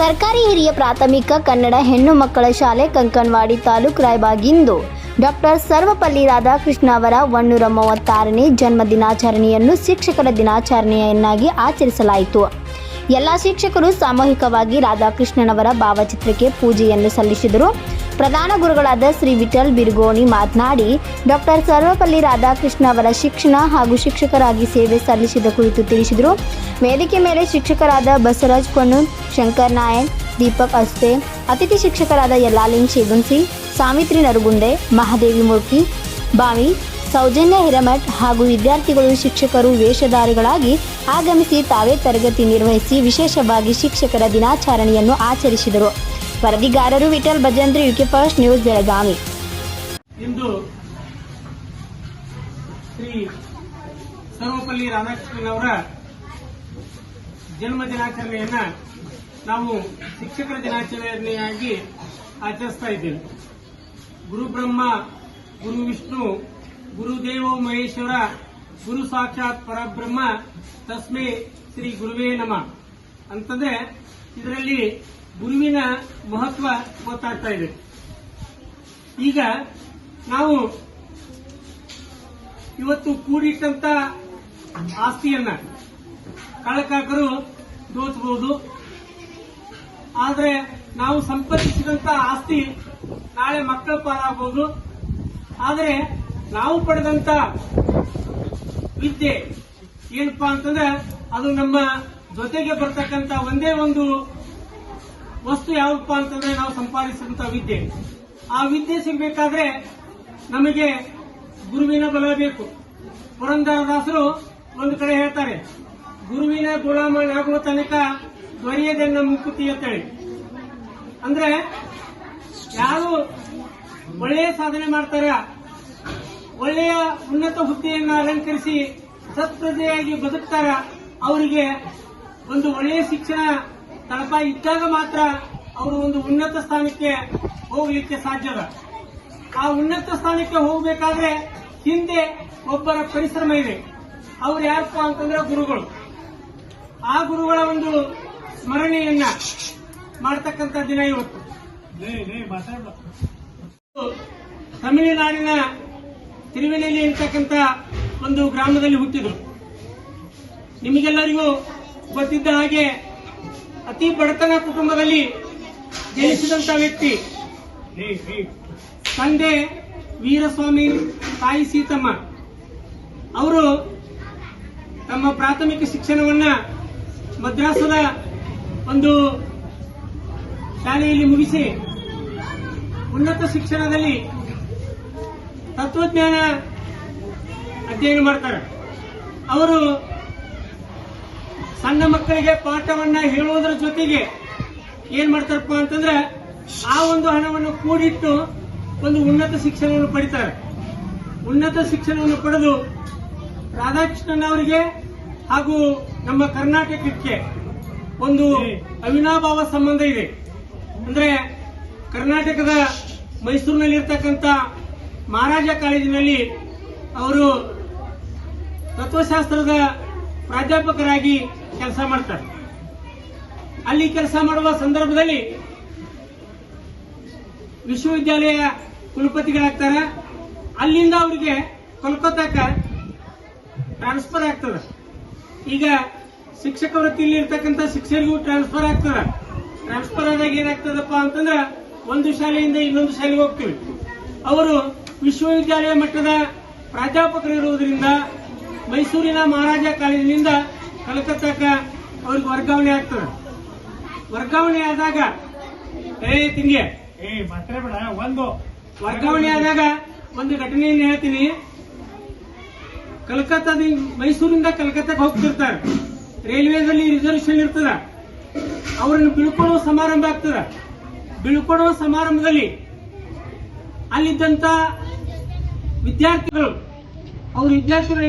ಸರ್ಕಾರಿ ಹಿರಿಯ ಪ್ರಾಥಮಿಕ ಕನ್ನಡ ಹೆಣ್ಣು ಮಕ್ಕಳ ಶಾಲೆ ಕಂಕನವಾಡಿ ತಾಲೂಕು ರಾಯಬಾಗಿಂದು ಡಾಕ್ಟರ್ ಸರ್ವಪಲ್ಲಿ ರಾಧಾಕೃಷ್ಣ ಅವರ ಒನ್ನೂರ ಮೂವತ್ತಾರನೇ ಜನ್ಮ ದಿನಾಚರಣೆಯನ್ನು ಶಿಕ್ಷಕರ ದಿನಾಚರಣೆಯನ್ನಾಗಿ ಆಚರಿಸಲಾಯಿತು. ಎಲ್ಲ ಶಿಕ್ಷಕರು ಸಾಮೂಹಿಕವಾಗಿ ರಾಧಾಕೃಷ್ಣನವರ ಭಾವಚಿತ್ರಕ್ಕೆ ಪೂಜೆಯನ್ನು ಸಲ್ಲಿಸಿದರು. ಪ್ರಧಾನ ಗುರುಗಳಾದ ಶ್ರೀ ವಿಠಲ್ ಬಿರುಗೋಣಿ ಮಾತನಾಡಿ, ಡಾಕ್ಟರ್ ಸರ್ವಪಲ್ಲಿ ರಾಧಾಕೃಷ್ಣ ಅವರ ಶಿಕ್ಷಣ ಹಾಗೂ ಶಿಕ್ಷಕರಾಗಿ ಸೇವೆ ಸಲ್ಲಿಸಿದ ಕುರಿತು ತಿಳಿಸಿದರು. ವೇದಿಕೆ ಮೇಲೆ ಶಿಕ್ಷಕರಾದ ಬಸವರಾಜ್ ಕೊಣ್ಣೂರ್ ಶಂಕರ್ ನಾಯಕ್, ದೀಪಕ್ ಅಸ್ತೆ, ಅತಿಥಿ ಶಿಕ್ಷಕರಾದ ಯಲ್ಲಾಲಿಂಗ್ ಶೇಗುನ್ಸಿ, ಸಾವಿತ್ರಿ ನರಗುಂಡೆ ಮಹಾದೇವಿ ಮೂರ್ತಿ, ಬಾವಿ, ಸೌಜನ್ಯ ಹಿರಮಠ್ ಹಾಗೂ ವಿದ್ಯಾರ್ಥಿಗಳು, ಶಿಕ್ಷಕರು, ವೇಷಧಾರಿಗಳಾಗಿ ಆಗಮಿಸಿ ತಾವೇ ತರಗತಿ ನಿರ್ವಹಿಸಿ ವಿಶೇಷವಾಗಿ ಶಿಕ್ಷಕರ ದಿನಾಚರಣೆಯನ್ನು ಆಚರಿಸಿದರು. ವರದಿಗಾರರು Vittal Bhajantri, UK first news, Belagavi. ಇಂದು ಶ್ರೀ ಸರ್ವಪಲ್ಲಿ ರಾಧಾಕೃಷ್ಣನ್ ಅವರ ಜನ್ಮ ದಿನಾಚರಣೆಯನ್ನ ನಾವು ಶಿಕ್ಷಕರ ದಿನಾಚರಣೆಯಾಗಿ ಆಚರಿಸ್ತಾ ಇದ್ದೇವೆ. ಗುರು ಬ್ರಹ್ಮ, ಗುರು ವಿಷ್ಣು ಗುರುದೇವೋ ಮಹೇಶ್ವರ, ಗುರು ಸಾಕ್ಷಾತ್ ಪರಬ್ರಹ್ಮ, ತಸ್ಮೇ ಶ್ರೀ ಗುರುವೇ ನಮ. ಅಂತಂದ್ರೆ ಇದರಲ್ಲಿ ಗುರುವಿನ ಮಹತ್ವ ಗೊತ್ತಾಗ್ತಾ ಇದೆ. ಈಗ ನಾವು ಇವತ್ತು ಕೂಡಿಟ್ಟಂತ ಆಸ್ತಿಯನ್ನ ಕಳ್ಳಕಾಕರು ದೋಚಬಹುದು ಆದ್ರೆ ನಾವು ಸಂಪಾದಿಸಿದಂತ ಆಸ್ತಿ ನಾಳೆ ಮಕ್ಕಳ ಪಾಲಾಗಬಹುದು ಆದ್ರೆ ನಾವು ಪಡೆದಂತ ವಿದ್ಯೆ ಏನಪ್ಪಾ ಅಂತಂದ್ರೆ ಅದು ನಮ್ಮ ಜೊತೆಗೆ ಬರ್ತಕ್ಕಂತ ಒಂದೇ ಒಂದು ವಸ್ತು ಯಾವಪ್ಪ ಅಂತಂದ್ರೆ ನಾವು ಸಂಪಾದಿಸಿದಂತ ವಿದ್ಯೆ. ಆ ವಿದ್ಯೆ ಸಿಗಬೇಕಾದ್ರೆ ನಮಗೆ ಗುರುವಿನ ಬಲ ಬೇಕು. ಪುರಂದರದಾಸರು ಒಂದು ಕಡೆ ಹೇಳ್ತಾರೆ ಗುರುವಿನ ಗುಲಾಮನಾಗುವ ತನಕ ದೊರೆಯದೆನ್ನ ಮುಕುತಿ ಅಂತೇಳಿ ಅಂದ್ರೆ ಯಾರು ಒಳ್ಳೆಯ ಸಾಧನೆ ಮಾಡ್ತಾರ, ಒಳ್ಳೆಯ ಉನ್ನತ ಹುದ್ದೆಯನ್ನು ಅಲಂಕರಿಸಿ ಸತ್ಪ್ರಜೆಯಾಗಿ ಬದುಕ್ತಾರ, ಅವರಿಗೆ ಒಂದು ಒಳ್ಳೆಯ ಶಿಕ್ಷಣ ತಳಪ ಇದ್ದಾಗ ಮಾತ್ರ ಅವರು ಒಂದು ಉನ್ನತ ಸ್ಥಾನಕ್ಕೆ ಹೋಗ್ಲಿಕ್ಕೆ ಸಾಧ್ಯದ ಆ ಉನ್ನತ ಸ್ಥಾನಕ್ಕೆ ಹೋಗಬೇಕಾದ್ರೆ ಹಿಂದೆ ಒಬ್ಬರ ಪರಿಶ್ರಮ ಇದೆ. ಅವ್ರು ಯಾರಪ್ಪ ಅಂತಂದ್ರೆ ಗುರುಗಳು. ಆ ಗುರುಗಳ ಒಂದು ಸ್ಮರಣೆಯನ್ನ ಮಾಡ್ತಕ್ಕಂಥ ದಿನ ಇವತ್ತು. ತಮಿಳುನಾಡಿನ ತಿರುವಿನಲ್ಲಿ ಇರ್ತಕ್ಕಂಥ ಒಂದು ಗ್ರಾಮದಲ್ಲಿ ಹುಟ್ಟಿದ್ರು. ನಿಮಗೆಲ್ಲರಿಗೂ ಗೊತ್ತಿದ್ದ ಹಾಗೆ ಅತಿ ಬಡತನ ಕುಟುಂಬದಲ್ಲಿ ಜನಿಸಿದಂತ ವ್ಯಕ್ತಿ ತಂದೆ ವೀರಸ್ವಾಮಿ ತಾಯಿ ಸೀತಮ್ಮ. ಅವರು ತಮ್ಮ ಪ್ರಾಥಮಿಕ ಶಿಕ್ಷಣವನ್ನ ಮದ್ರಾಸದ ಒಂದು ಶಾಲೆಯಲ್ಲಿ ಮುಗಿಸಿ ಉನ್ನತ ಶಿಕ್ಷಣದಲ್ಲಿ ತತ್ವಜ್ಞಾನ ಅಧ್ಯಯನ ಮಾಡ್ತಾರೆ. ಅವರು ಸಣ್ಣ ಮಕ್ಕಳಿಗೆ ಪಾಠವನ್ನ ಹೇಳುವುದರ ಜೊತೆಗೆ ಏನ್ ಮಾಡ್ತಾರಪ್ಪ ಅಂತಂದ್ರೆ ಆ ಒಂದು ಹಣವನ್ನು ಕೂಡಿಟ್ಟು ಒಂದು ಉನ್ನತ ಶಿಕ್ಷಣವನ್ನು ಪಡಿತಾರೆ. ಉನ್ನತ ಶಿಕ್ಷಣವನ್ನು ಪಡೆದು ರಾಧಾಕೃಷ್ಣನ್ ಅವರಿಗೆ ಹಾಗೂ ನಮ್ಮ ಕರ್ನಾಟಕಕ್ಕೆ ಒಂದು ಅವಿನಾಭಾವ ಸಂಬಂಧ ಇದೆ. ಅಂದ್ರೆ ಕರ್ನಾಟಕದ ಮೈಸೂರಿನಲ್ಲಿರ್ತಕ್ಕಂಥ ಮಹಾರಾಜ ಕಾಲೇಜಿನಲ್ಲಿ ಅವರು ತತ್ವಶಾಸ್ತ್ರದ ಪ್ರಾಧ್ಯಾಪಕರಾಗಿ ಕೆಲಸ ಮಾಡ್ತಾರೆ. ಅಲ್ಲಿ ಕೆಲಸ ಮಾಡುವ ಸಂದರ್ಭದಲ್ಲಿ ವಿಶ್ವವಿದ್ಯಾಲಯ ಕುಲಪತಿಗಳಾಗ್ತಾರೆ. ಅಲ್ಲಿಂದ ಅವರಿಗೆ ಕೋಲ್ಕತ್ತಾಕ ಟ್ರಾನ್ಸ್ಫರ್ ಆಗ್ತದೆ. ಈಗ ಶಿಕ್ಷಕ ವೃತ್ತಿಯಲ್ಲಿ ಇರ್ತಕ್ಕಂಥ ಶಿಕ್ಷಕರಿಗೂ ಟ್ರಾನ್ಸ್ಫರ್ ಆಗ್ತಾರೆ ಟ್ರಾನ್ಸ್ಫರ್ ಆದಾಗ ಏನಾಗ್ತದಪ್ಪ ಅಂತಂದ್ರೆ ಒಂದು ಶಾಲೆಯಿಂದ ಇನ್ನೊಂದು ಶಾಲೆಗೆ ಹೋಗ್ತೀವಿ. ಅವರು ವಿಶ್ವವಿದ್ಯಾಲಯ ಮಟ್ಟದ ಪ್ರಾಧ್ಯಾಪಕರು ಇರುವುದರಿಂದ ಮೈಸೂರಿನ ಮಹಾರಾಜ ಕಾಲೇಜಿನಿಂದ ಕಲ್ಕತ್ತಾಕ ಅವ್ರಿಗೆ ವರ್ಗಾವಣೆ ಆಗ್ತದೆ. ವರ್ಗಾವಣೆ ಆದಾಗ ಏ ತಿಂಗೆ ಏ ಬೇಡ ಒಂದು. ವರ್ಗಾವಣೆ ಆದಾಗ ಒಂದು ಘಟನೆಯನ್ನು ಹೇಳ್ತೀನಿ. ಕಲ್ಕತ್ತಾದಿಂದ ಮೈಸೂರಿಂದ ಕಲ್ಕತ್ತಾಗ ಹೋಗ್ತಿರ್ತಾರೆ. ರೈಲ್ವೇದಲ್ಲಿ ರಿಸರ್ವೇಶನ್ ಇರ್ತದ. ಅವರನ್ನು ಬೀಳ್ಕೊಡುವ ಸಮಾರಂಭ ಆಗ್ತದ. ಬೀಳ್ಕೊಡುವ ಸಮಾರಂಭದಲ್ಲಿ ಅಲ್ಲಿದ್ದಂತ ವಿದ್ಯಾರ್ಥಿಗಳು, ಅವ್ರ ವಿದ್ಯಾರ್ಥಿಗಳು